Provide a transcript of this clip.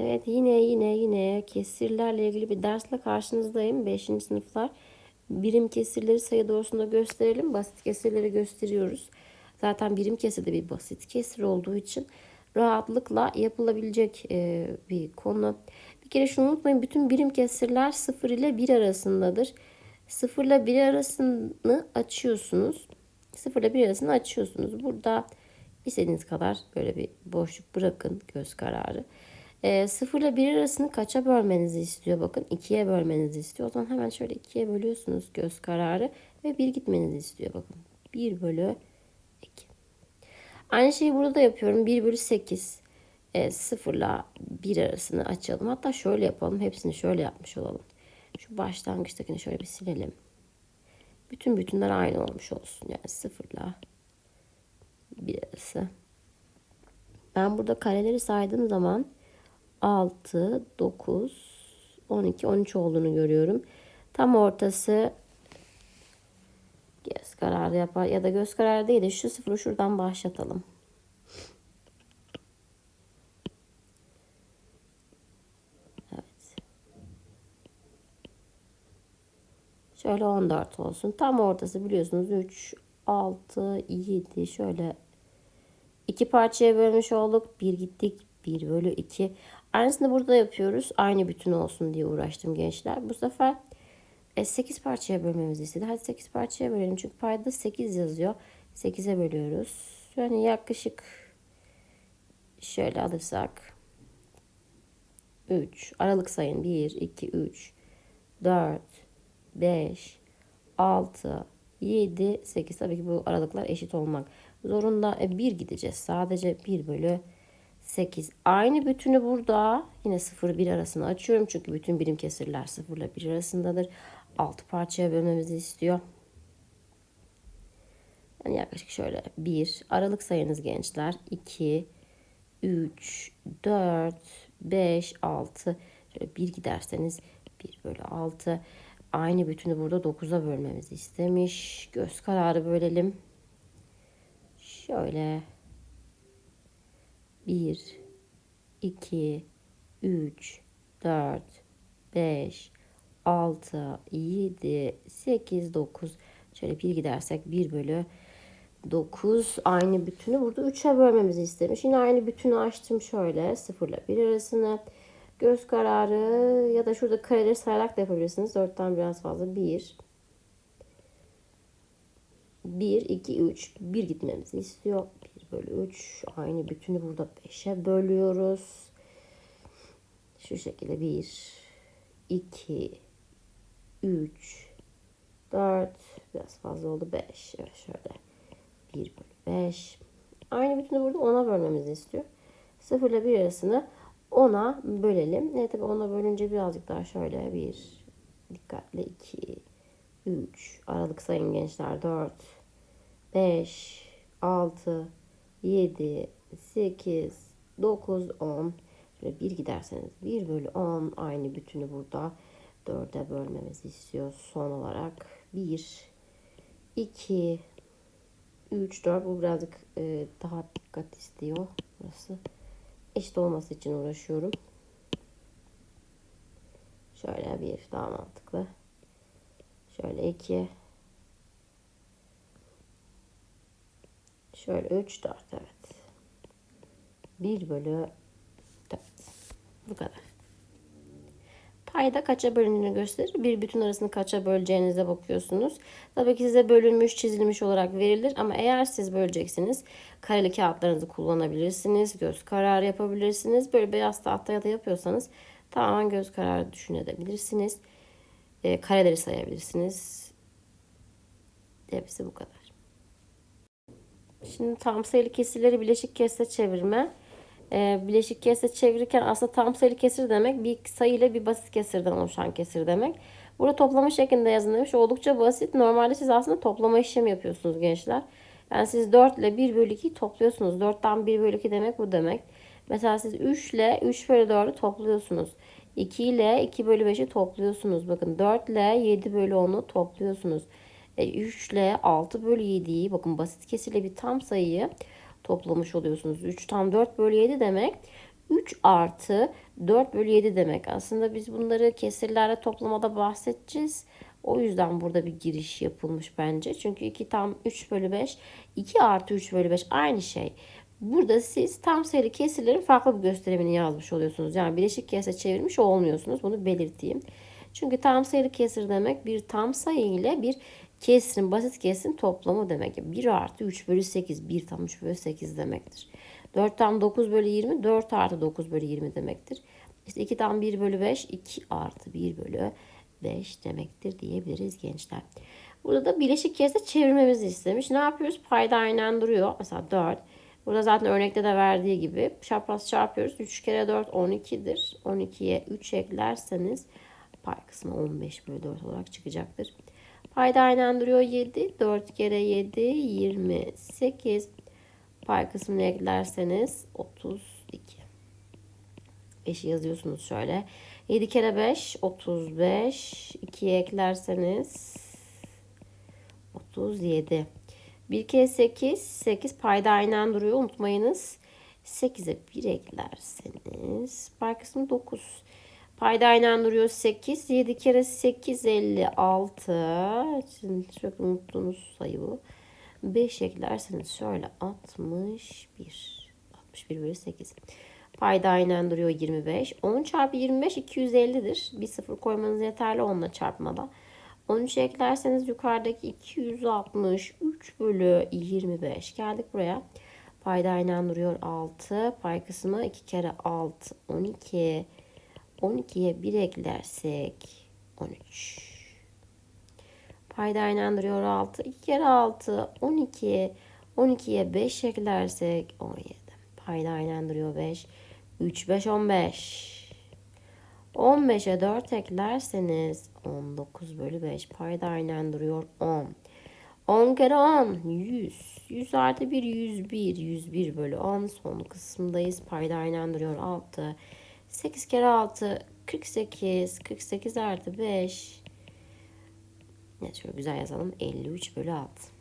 Evet yine yine yine kesirlerle ilgili bir dersle karşınızdayım. 5. sınıflar. Birim kesirleri sayı doğrusunda gösterelim. Basit kesirleri gösteriyoruz. Zaten birim kesir de bir basit kesir olduğu için rahatlıkla yapılabilecek e, bir konu. Bir kere şunu unutmayın. Bütün birim kesirler 0 ile 1 arasındadır. 0 ile 1 arasını açıyorsunuz. 0 ile 1 arasını açıyorsunuz. Burada istediğiniz kadar böyle bir boşluk bırakın göz kararı. E, 0 ile 1 arasını kaça bölmenizi istiyor? Bakın 2'ye bölmenizi istiyor. O zaman hemen şöyle 2'ye bölüyorsunuz göz kararı ve 1 gitmenizi istiyor. Bakın 1 bölü 2. Aynı şeyi burada da yapıyorum. 1 bölü 8. E, 0 ile 1 arasını açalım. Hatta şöyle yapalım. Hepsini şöyle yapmış olalım. Şu başlangıçtakini şöyle bir silelim. Bütün bütünler aynı olmuş olsun. Yani 0 ile 1 arası. Ben burada kareleri saydığım zaman 6, 9, 12, 13 olduğunu görüyorum. Tam ortası göz kararı yapar ya da göz kararı değil de şu sıfırı şuradan başlatalım. Evet. Şöyle 14 olsun. Tam ortası biliyorsunuz 3, 6, 7 şöyle iki parçaya bölmüş olduk. Bir gittik. 1 bölü 2. Aynısını burada yapıyoruz. Aynı bütün olsun diye uğraştım gençler. Bu sefer 8 parçaya bölmemizi istedi. Hadi 8 parçaya bölelim. Çünkü payda 8 yazıyor. 8'e bölüyoruz. Yani yaklaşık şöyle alırsak 3 aralık sayın 1 2 3 4 5 6 7 8 tabii ki bu aralıklar eşit olmak zorunda. E, 1 gideceğiz. Sadece 1 bölü 8. Aynı bütünü burada yine 0 1 arasını açıyorum. Çünkü bütün birim kesirler 0 ile 1 arasındadır. 6 parçaya bölmemizi istiyor. Yani yaklaşık şöyle 1 aralık sayınız gençler 2 3 4 5 6 şöyle 1 giderseniz 1 bölü 6 aynı bütünü burada 9'a bölmemizi istemiş. Göz kararı bölelim. Şöyle 1, 2, 3, 4, 5, 6, 7, 8, 9. Şöyle bir gidersek 1 bölü 9 aynı bütünü burada 3'e bölmemizi istemiş. Yine aynı bütünü açtım şöyle 0 ile 1 arasını. Göz kararı ya da şurada kareleri sayarak da yapabilirsiniz. 4'ten biraz fazla 1. 1, 2, 3. 1 gitmemizi istiyor. 1 bölü 3. Aynı bütünü burada 5'e bölüyoruz. Şu şekilde 1, 2, 3, 4. Biraz fazla oldu 5. Evet şöyle. 1 bölü 5. Aynı bütünü burada 10'a bölmemizi istiyor. 0 ile 1 arasını 10'a bölelim. Ne tabi 10'a bölünce birazcık daha şöyle 1, dikkatli 2, 3, aralık sayın gençler 4, 5, 6, 7, 8, 9, 10. Şöyle 1 giderseniz 1 bölü 10 aynı bütünü burada 4'e bölmemizi istiyor. Son olarak 1, 2, 3, 4 bu birazcık e, daha dikkat istiyor. Burası eşit olması için uğraşıyorum. Şöyle bir daha mantıklı. Şöyle 2 Şöyle 3, 4 evet. 1 bölü 4. Bu kadar. Payda kaça bölündüğünü gösterir. Bir bütün arasını kaça böleceğinize bakıyorsunuz. Tabii ki size bölünmüş, çizilmiş olarak verilir. Ama eğer siz böleceksiniz kareli kağıtlarınızı kullanabilirsiniz. Göz kararı yapabilirsiniz. Böyle beyaz tahtaya da yapıyorsanız tamamen göz kararı düşünebilirsiniz. E, kareleri sayabilirsiniz. Hepsi bu kadar. Şimdi tam sayılı kesirleri bileşik kesre çevirme. Ee, bileşik kesre çevirirken aslında tam sayılı kesir demek bir sayı ile bir basit kesirden oluşan kesir demek. Burada toplama şeklinde yazın demiş. Oldukça basit. Normalde siz aslında toplama işlemi yapıyorsunuz gençler. Yani siz 4 ile 1 bölü 2'yi topluyorsunuz. 4'ten 1 bölü 2 demek bu demek. Mesela siz 3 ile 3 bölü 4'ü topluyorsunuz. 2 ile 2 bölü 5'i topluyorsunuz. Bakın 4 ile 7 bölü 10'u topluyorsunuz. 3 e, ile 6 bölü 7'yi bakın basit kesirle bir tam sayıyı toplamış oluyorsunuz. 3 tam 4 bölü 7 demek. 3 artı 4 bölü 7 demek. Aslında biz bunları kesirlerle toplamada bahsedeceğiz. O yüzden burada bir giriş yapılmış bence. Çünkü 2 tam 3 bölü 5. 2 artı 3 bölü 5 aynı şey. Burada siz tam sayılı kesirlerin farklı bir gösterimini yazmış oluyorsunuz. Yani bileşik kesre çevirmiş olmuyorsunuz. Bunu belirteyim. Çünkü tam sayılı kesir demek bir tam sayı ile bir kesrin, basit kesrin toplamı demek. 1 artı 3 bölü 8, 1 tam 3 bölü 8 demektir. 4 tam 9 bölü 20, 4 artı 9 bölü 20 demektir. İşte 2 tam 1 bölü 5, 2 artı 1 bölü 5 demektir diyebiliriz gençler. Burada da bileşik kesre çevirmemizi istemiş. Ne yapıyoruz? Payda aynen duruyor. Mesela 4. Burada zaten örnekte de verdiği gibi çapraz çarpıyoruz. 3 kere 4 12'dir. 12'ye 3 eklerseniz pay kısmı 15 bölü 4 olarak çıkacaktır. Payda aynen duruyor 7. 4 kere 7 28. Pay kısmını eklerseniz 32. 5'i yazıyorsunuz şöyle. 7 kere 5 35. 2'ye eklerseniz 37. 1 kere 8 8 payda aynen duruyor unutmayınız. 8'e 1 eklerseniz pay kısmı 9. Payda aynen duruyor 8. 7 kere 8 56. Şimdi çok unuttuğunuz sayı bu. 5 eklerseniz şöyle 61. 61 bölü 8. Payda aynen duruyor 25. 10 çarpı 25 250'dir. Bir sıfır koymanız yeterli 10 ile çarpmada. 13 eklerseniz yukarıdaki 263 bölü 25. Geldik buraya. Payda aynen duruyor 6. Pay kısmı 2 kere 6 12. 12'ye 1 eklersek 13. Payda aynen duruyor 6. 2 kere 6 12. 12'ye 5 eklersek 17. Payda aynen duruyor 5. 3 5 15. 15'e 4 eklerseniz 19 bölü 5 payda aynen duruyor 10. 10 kere 10 100. 100 artı 1 101. 101 bölü 10 son kısımdayız. Payda aynen duruyor 6. 8 kere 6 48. 48 artı 5. Evet şöyle güzel yazalım. 53 bölü 6.